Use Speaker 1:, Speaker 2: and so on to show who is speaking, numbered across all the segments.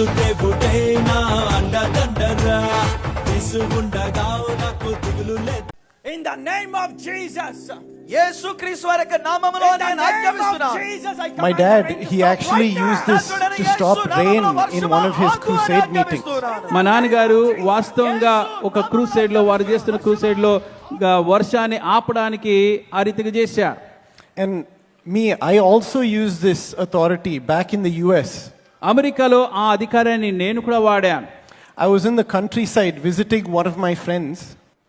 Speaker 1: యేసు దేవుడే నా అండదండరా యేసు ఉండగా నాకు దిగులు లేదు
Speaker 2: In the name of Jesus.
Speaker 3: యేసుక్రీస్తు వారి యొక్క నామములో నేను
Speaker 2: name of
Speaker 3: ఆజ్ఞాపిస్తున్నాను
Speaker 2: stop
Speaker 4: actually
Speaker 2: right now.
Speaker 4: used this to stop rain in one of his crusade meetings.
Speaker 5: మా నాన్నగారు వాస్తవంగా ఒక క్రూసైడ్లో వారు చేస్తున్న క్రూసైడ్లో వర్షాన్ని ఆపడానికి ఆ రీతిగా చేశారు
Speaker 4: And me, I also use this authority back in the US.
Speaker 5: అమెరికాలో ఆ అధికారాన్ని నేను కూడా వాడాను
Speaker 4: I was in the countryside visiting one of my friends,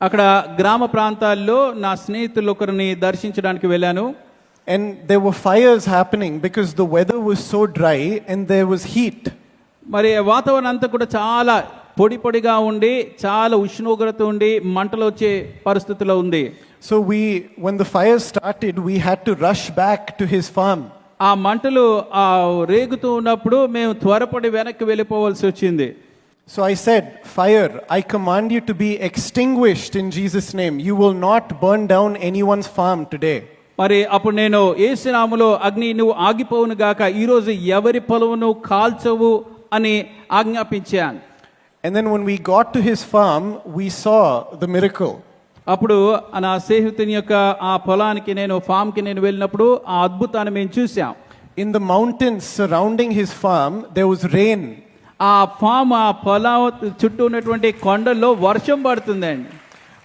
Speaker 5: అక్కడ గ్రామ ప్రాంతాల్లో నా స్నేహితులు ఒకరిని దర్శించడానికి వెళ్ళాను
Speaker 4: and there were fires happening because the weather was so dry and there was heat.
Speaker 5: మరి వాతావరణం అంతా కూడా చాలా పొడి పొడిగా ఉండి చాలా ఉష్ణోగ్రత ఉండి మంటలు వచ్చే పరిస్థితిలో ఉంది
Speaker 4: So we, when the fire started, we had to rush back to his farm.
Speaker 5: ఆ మంటలు ఆ రేగుతూ ఉన్నప్పుడు మేము త్వరపడి వెనక్కి వెళ్ళిపోవాల్సి వచ్చింది
Speaker 4: So I said, Fire, I command you to be extinguished in Jesus' name. You will not burn down anyone's farm today.
Speaker 5: మరి అప్పుడు నేను ఏసునాములో అగ్ని నువ్వు ఆగిపోవును గాక ఈరోజు ఎవరి పొలవును కాల్చవు అని ఆజ్ఞాపించాను
Speaker 4: And then when we got to his farm, we saw the miracle.
Speaker 5: అప్పుడు నా స్నేహితుని యొక్క ఆ పొలానికి నేను ఫామ్కి నేను వెళ్ళినప్పుడు ఆ అద్భుతాన్ని మేము చూసాం
Speaker 4: In the mountains surrounding his farm, there was rain.
Speaker 5: ఆ ఫామ్ ఆ పొలం చుట్టూ ఉన్నటువంటి కొండల్లో వర్షం పడుతుందండి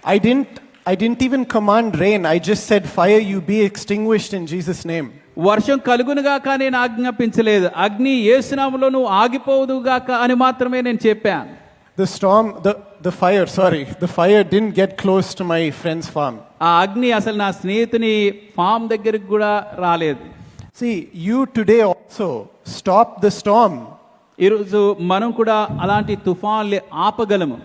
Speaker 4: I didn't, I didn't even command rain. I just said, Fire, you be extinguished in Jesus' name.
Speaker 5: వర్షం కలుగునుగాక నేను ఆజ్ఞాపించలేదు అగ్ని ఏసునాములో నువ్వు ఆగిపోవుదుగాక అని మాత్రమే నేను చెప్పాను
Speaker 4: The storm, the, the fire, sorry, the fire didn't get close to my friend's farm.
Speaker 5: ఆ అగ్ని అసలు నా స్నేహితుని ఫామ్ దగ్గరికి కూడా రాలేదు
Speaker 4: See, you today also stop the storm.
Speaker 5: ఈరోజు మనం కూడా అలాంటి తుఫాన్లు ఆపగలము